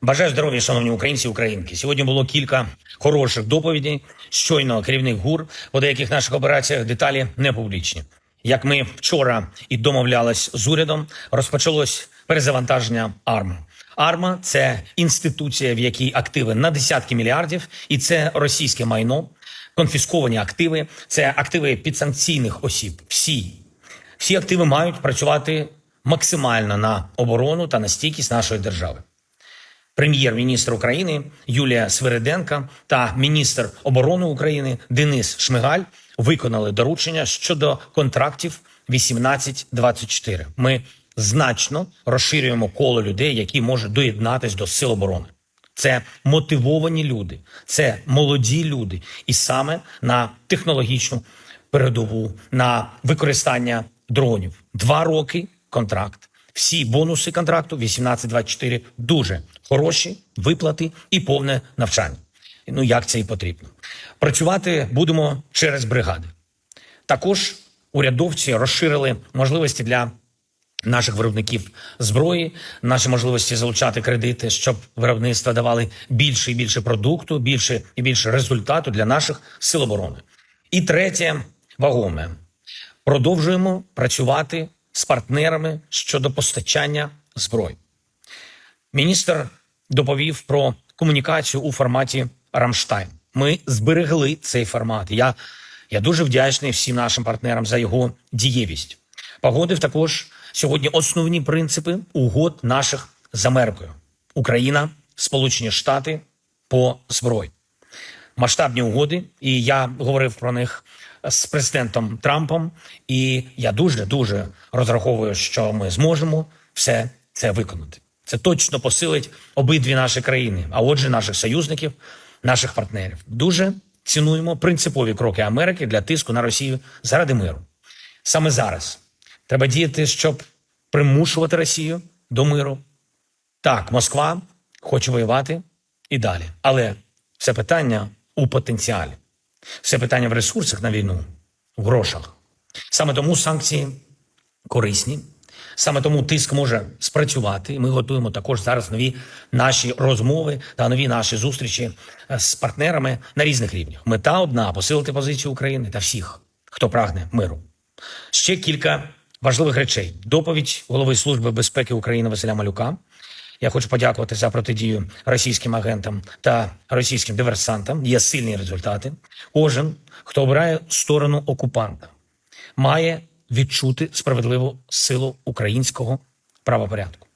Бажаю здоров'я, шановні українці і українки. Сьогодні було кілька хороших доповідей. Щойно керівник ГУР по деяких наших операціях деталі не публічні. Як ми вчора і домовлялись з урядом, розпочалось перезавантаження АРМА. АРМА це інституція, в якій активи на десятки мільярдів, і це російське майно, конфісковані активи, це активи підсанкційних осіб. Всі всі активи мають працювати максимально на оборону та на стійкість нашої держави. Прем'єр-міністр України Юлія Свириденка та міністр оборони України Денис Шмигаль виконали доручення щодо контрактів 18-24. Ми значно розширюємо коло людей, які можуть доєднатись до сил оборони. Це мотивовані люди, це молоді люди, і саме на технологічну передову, на використання дронів. Два роки контракт. Всі бонуси контракту 18-24 дуже хороші виплати і повне навчання. Ну як це і потрібно. Працювати будемо через бригади. Також урядовці розширили можливості для наших виробників зброї, наші можливості залучати кредити, щоб виробництва давали більше і більше продукту, більше і більше результату для наших сил оборони. І третє вагоме. Продовжуємо працювати з партнерами щодо постачання зброї. Міністр доповів про комунікацію у форматі Рамштайн. Ми зберегли цей формат. Я, я дуже вдячний всім нашим партнерам за його дієвість. Погодив також сьогодні основні принципи угод наших з Америкою: Україна, Сполучені Штати по зброї. Масштабні угоди, і я говорив про них з президентом Трампом. І я дуже дуже розраховую, що ми зможемо все це виконати. Це точно посилить обидві наші країни, а отже, наших союзників, наших партнерів. Дуже цінуємо принципові кроки Америки для тиску на Росію заради миру. Саме зараз треба діяти, щоб примушувати Росію до миру. Так, Москва хоче воювати і далі, але все питання у потенціалі. Все питання в ресурсах на війну, в грошах. Саме тому санкції корисні, саме тому тиск може спрацювати. Ми готуємо також зараз нові наші розмови та нові наші зустрічі е, з партнерами на різних рівнях. Мета одна посилити позицію України та всіх, хто прагне миру. Ще кілька важливих речей. Доповідь голови Служби безпеки України Василя Малюка. Я хочу подякувати за протидію російським агентам та російським диверсантам. Є сильні результати. Кожен, хто обирає сторону окупанта, має відчути справедливу силу українського правопорядку.